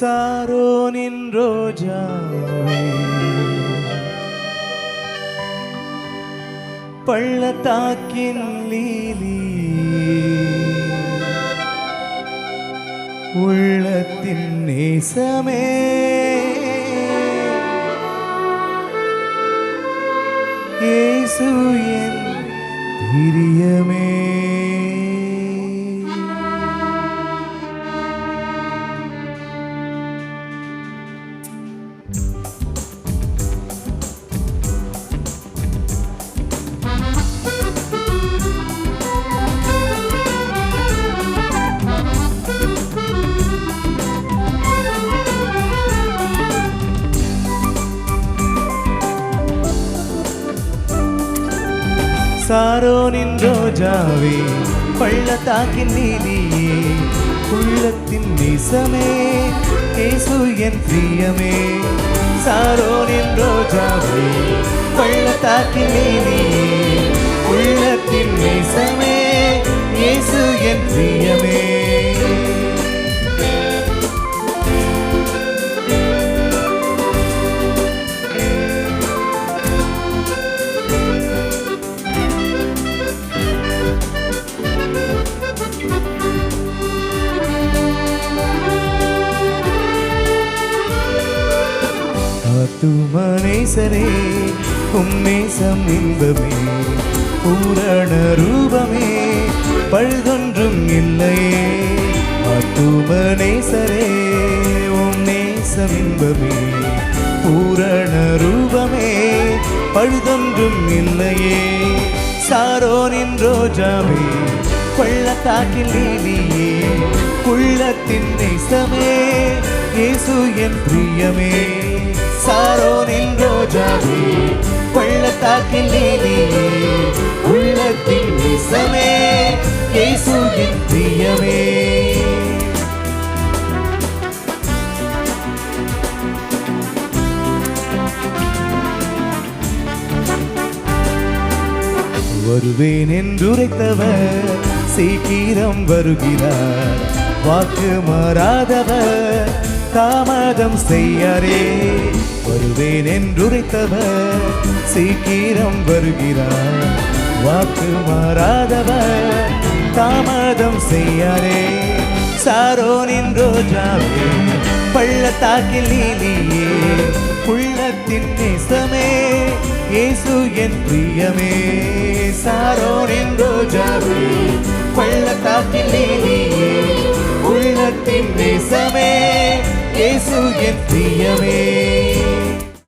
சாரோனின் ரோஜாவே. பள்ளத்தாக்கின் லீலி. உள்ளத்தின் நேசமே. இயேசு என் பிரியமே. சாரோனின் ரோஜாவே பள்ளத்தாக்கின் நீதியே உள்ளத்தின் நிசமே இயேசு என் பிரியமே. சாரோனின் ரோஜாவே பள்ளத்தாக்கின் நீதியே ஆத்துமனேசரே உம்மேசம் இன்பமே பூரண ரூபமே பழுதொன்றும் இல்லையே. ஆத்துமனேசரே உம்மேசம் இன்பமே பூரண ரூபமே பழுதொன்றும் இல்லையே. சாரோனின் ரோஜாவே பள்ளத்தாக்கில் நீதியே உள்ளத்தின் நேசமே இயேசு என் பிரியமே. சாரோனின் ரோஜாவே பள்ளத்தாக்கில் நீதியே உள்ளத்தின் நேசமே இயேசு பிரியமே. வருவேன் என்றுரைத்தவர் சீக்கிரம் வருகிறார். வாக்கு மாறாதவர் தாமதம் செய்யாரே. வருவேன் என்றுரைத்தவர். சீக்கிரம் வருகிறார். வாக்கு மாறாதவர். தாமதம் செய்யாரே. சாரோனின் ரோஜாவே பள்ளத்தாக்கில் நீலியே. உள்ளத்தின் நேசமே இயேசு என் பிரியமே. சாரோனின் ரோஜாவே பள்ளத்தாக்கில் நீலியே. உள்ளத்தின் நேசமே இயேசு என் பிரியமே.